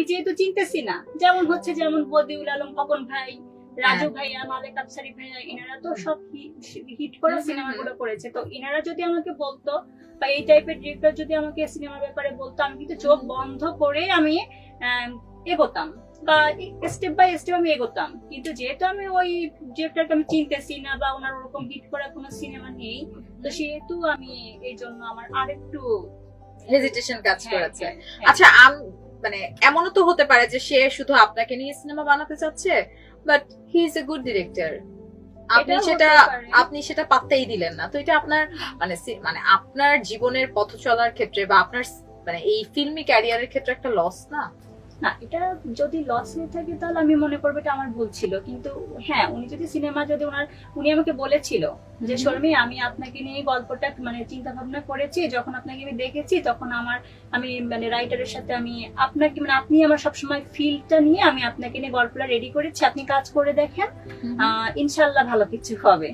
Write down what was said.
আমি যেহেতু চিনতেছি না যেমন হচ্ছে যেমন বদিউল আলম খোকন ভাই রাজু ভাইয়া মালেক আফসারি ভাইয়া এনারা তো সব হিট করা সিনেমাগুলো করেছে। তো এনারা যদি আমাকে বলতো বা এই টাইপের ডিরেক্টর যদি আমাকে সিনেমার ব্যাপারে বলতো আমি কিন্তু চোখ বন্ধ করে আমি এগোতাম বা স্টেপ বাই স্টেপ আমি এগোতাম। কিন্তু যেহেতু আমি ওই ডিরেক্টরকে আমি চিনতেছি না বা ওনার ওরকম হিট করা কোনো সিনেমা নেই তো সেহেতু আমি এই জন্য আমার আরেকটু হেজিটেশন কাজ হ্যাঁ, করেছে। হ্যাঁ, হ্যাঁ। আচ্ছা আম মানে এমনও তো হতে পারে যে সে শুধু আপনাকে নিয়ে সিনেমা বানাতে চাচ্ছে but he is a good director আপনি সেটা আপনি সেটা পাত্তাই দিলেন না। তো এটা আপনার মানে মানে আপনার জীবনের পথ চলার ক্ষেত্রে বা আপনার মানে এই ফিল্মি ক্যারিয়ারের ক্ষেত্রে একটা লস না? না এটা যদি লস হয়ে থাকে তাহলে আমি মনে করব এটা আমার ভুল ছিল। কিন্তু হ্যাঁ উনি যদি সিনেমা যদি ওনার উনি আমাকে বলেছিল যে। শর্মি আমি আপনাকে নিয়ে গল্পটা মানে চিন্তা ভাবনা করেছি। যখন আপনাকে আমি দেখেছি তখন আমার আমি মানে রাইটারের সাথে আমি আপনাকে মানে আপনি আমার সবসময় ফিলটা নিয়ে আমি আপনাকে নিয়ে গল্পটা রেডি করেছি। আপনি কাজ করে দেখেন আহ, ইনশাল্লাহ ভালো কিছু হবে।